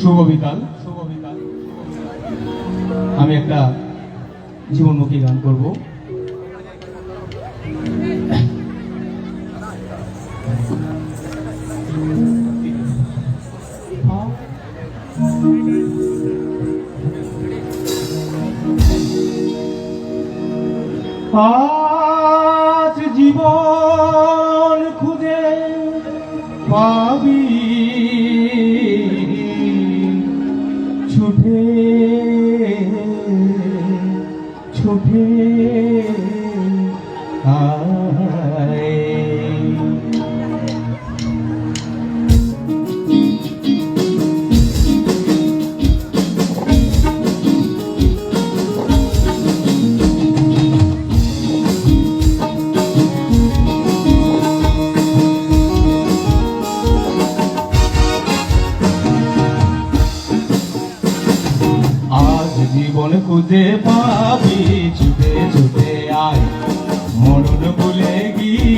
শুভ বিকাল শুভ বিকাল আমি একটা জীবনমুখী গান করব। আজ জীবন খুঁজে পাবি। ছুটে আয় জীবন খুঁজে পাবি ছুটে ছুটে আয়। মরণ বলে গিয়ে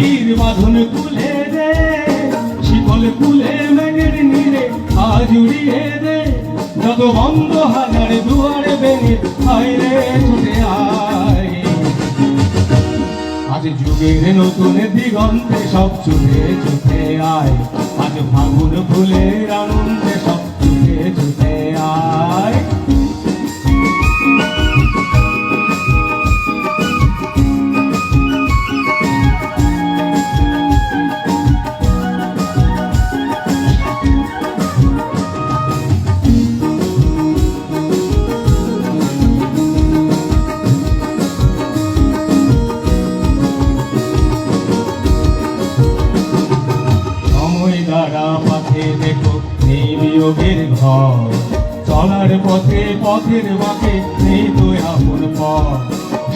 তীর বাঁধন কুলে দে শিকল কুলে মেঘের নীলে আজ উড়িয়ে দে। যত বন্ধ হাজার দুয়ারে বেনে আইরে ছুটে আয়। আজ যুগের নতুন দিগন্তে সব ছুটে ছুটে আয়। আজ ফাগুন ফুলের আনন্দে সব ছুটে ছুটে বিয়োগের ঘর। চলার পথে পথের বাঁকে নেই তো আপন পথ।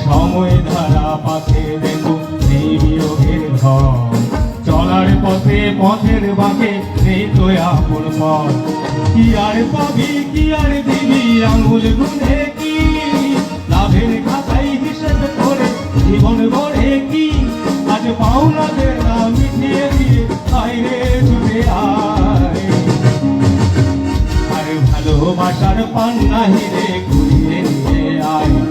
সময় ধারা পথে দেখো নেই বিয়োগের ঘর। চলার পথে পথের বাঁকে নেই তো আপন পথ। কি আর পাবি, কি আর দিবি, আঙুল গুনে কি? লাভের খাতাই হিসেব করে জীবন গড়ে কি? আজ পাওনাদের না মিটিয়ে দিয়ে আইরে তোমার পান্না হিরে ঘুরিয়ে নিয়ে আয়।